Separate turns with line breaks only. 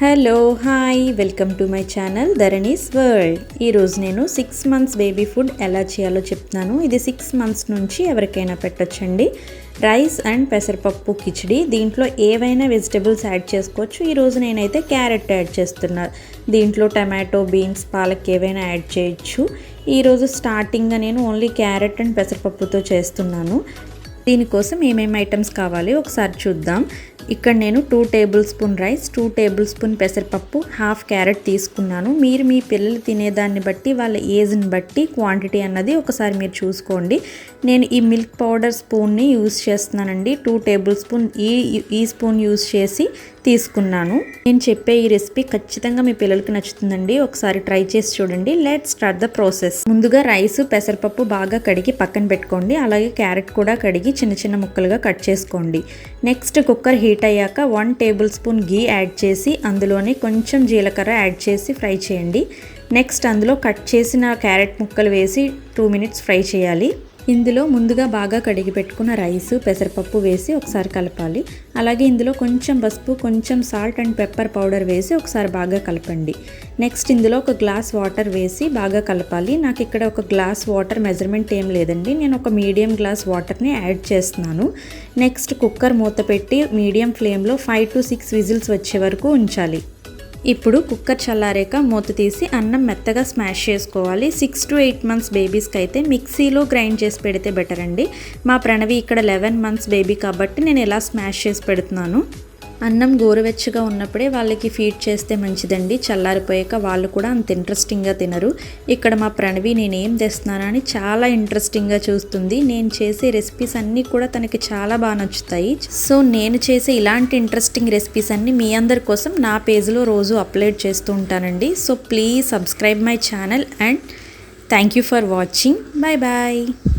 Hello hi welcome to my channel Dharani's world. ఈరోజు నేను six months baby food ఎలా చేయాలో చెప్తున్నాను ఇది సిక్స్ మంత్స్ నుంచి ఎవరికైనా పెట్టచ్చండి. రైస్ అండ్ పెసరపప్పు కిచిడి దీంట్లో ఏవైనా వెజిటబుల్స్ యాడ్ చేసుకోవచ్చు. ఈరోజు నేనైతే క్యారెట్ యాడ్ చేస్తున్నాను దీంట్లో టమాటో బీన్స్ పాలక్ ఏవైనా యాడ్ చేయొచ్చు. ఈరోజు స్టార్టింగ్గా నేను ఓన్లీ క్యారెట్ అండ్ పెసరపప్పుతో చేస్తున్నాను. దీనికోసం ఏమేమి ఐటమ్స్ కావాలి ఒకసారి చూద్దాం. ఇక్కడ నేను two tablespoon rice two tablespoon పెసరపప్పు హాఫ్ క్యారెట్ తీసుకున్నాను. మీరు మీ పిల్లలు తినేదాన్ని బట్టి వాళ్ళ ఏజ్ని బట్టి క్వాంటిటీ అన్నది ఒకసారి మీరు చూసుకోండి. నేను ఈ మిల్క్ పౌడర్ స్పూన్ని యూస్ చేస్తున్నానండి. టూ టేబుల్ స్పూన్ ఈ ఈ స్పూన్ యూస్ చేసి తీసుకున్నాను. నేను చెప్పే ఈ రెసిపీ ఖచ్చితంగా మీ పిల్లలకి నచ్చుతుందండి. ఒకసారి ట్రై చేసి చూడండి. లెట్ స్టార్ట్ ద ప్రాసెస్ ముందుగా రైస్ పెసరపప్పు బాగా కడిగి పక్కన పెట్టుకోండి. అలాగే క్యారెట్ కూడా కడిగి చిన్న చిన్న ముక్కలుగా కట్ చేసుకోండి. నెక్స్ట్ కుక్కర్ హీట్ అయ్యాక one tablespoon ghee add చేసి అందులోనే కొంచెం జీలకర్ర యాడ్ చేసి ఫ్రై చేయండి. నెక్స్ట్ అందులో కట్ చేసిన క్యారెట్ ముక్కలు వేసి టూ మినిట్స్ ఫ్రై చేయాలి. ఇందులో ముందుగా బాగా కడిగి పెట్టుకున్న రైస్ పెసరపప్పు వేసి ఒకసారి కలపాలి. అలాగే ఇందులో కొంచెం పసుపు కొంచెం సాల్ట్ అండ్ పెప్పర్ పౌడర్ వేసి ఒకసారి బాగా కలపండి. నెక్స్ట్ ఇందులో ఒక గ్లాస్ వాటర్ వేసి బాగా కలపాలి. నాకు ఇక్కడ ఒక గ్లాస్ వాటర్ మెజర్మెంట్ ఏం లేదండి. నేను ఒక మీడియం గ్లాస్ వాటర్ని యాడ్ చేస్తున్నాను. నెక్స్ట్ కుక్కర్ మూత పెట్టి మీడియం ఫ్లేమ్లో ఫైవ్ టు సిక్స్ విజిల్స్ వచ్చే వరకు ఉంచాలి. ఇప్పుడు కుక్కర్ చల్లారాక మూత తీసి అన్నం మెత్తగా స్మాష్ చేసుకోవాలి. సిక్స్ టు ఎయిట్ మంత్స్ బేబీస్కి అయితే మిక్సీలో గ్రైండ్ చేసి పెడితే బెటర్ అండి. మా ప్రణవి ఇక్కడ లెవెన్ మంత్స్ బేబీ కాబట్టి నేను ఎలా స్మాష్ చేసి పెడుతున్నాను. అన్నం గోరువెచ్చగా ఉన్నప్పుడే వాళ్ళకి ఫీడ్ చేస్తే మంచిదండి. చల్లారిపోయాక వాళ్ళు కూడా అంత ఇంట్రెస్టింగ్గా తినరు. ఇక్కడ మా ప్రణవి నేను ఏం తెస్తున్నానని చాలా ఇంట్రెస్టింగ్గా చూస్తుంది. నేను చేసే రెసిపీస్ అన్నీ కూడా తనకి చాలా బాగా నచ్చుతాయి. సో నేను చేసే ఇలాంటి ఇంట్రెస్టింగ్ రెసిపీస్ అన్నీ మీ అందరి కోసం నా పేజ్లో రోజు అప్లోడ్ చేస్తూ ఉంటానండి. So please subscribe my channel and thank you for watching bye bye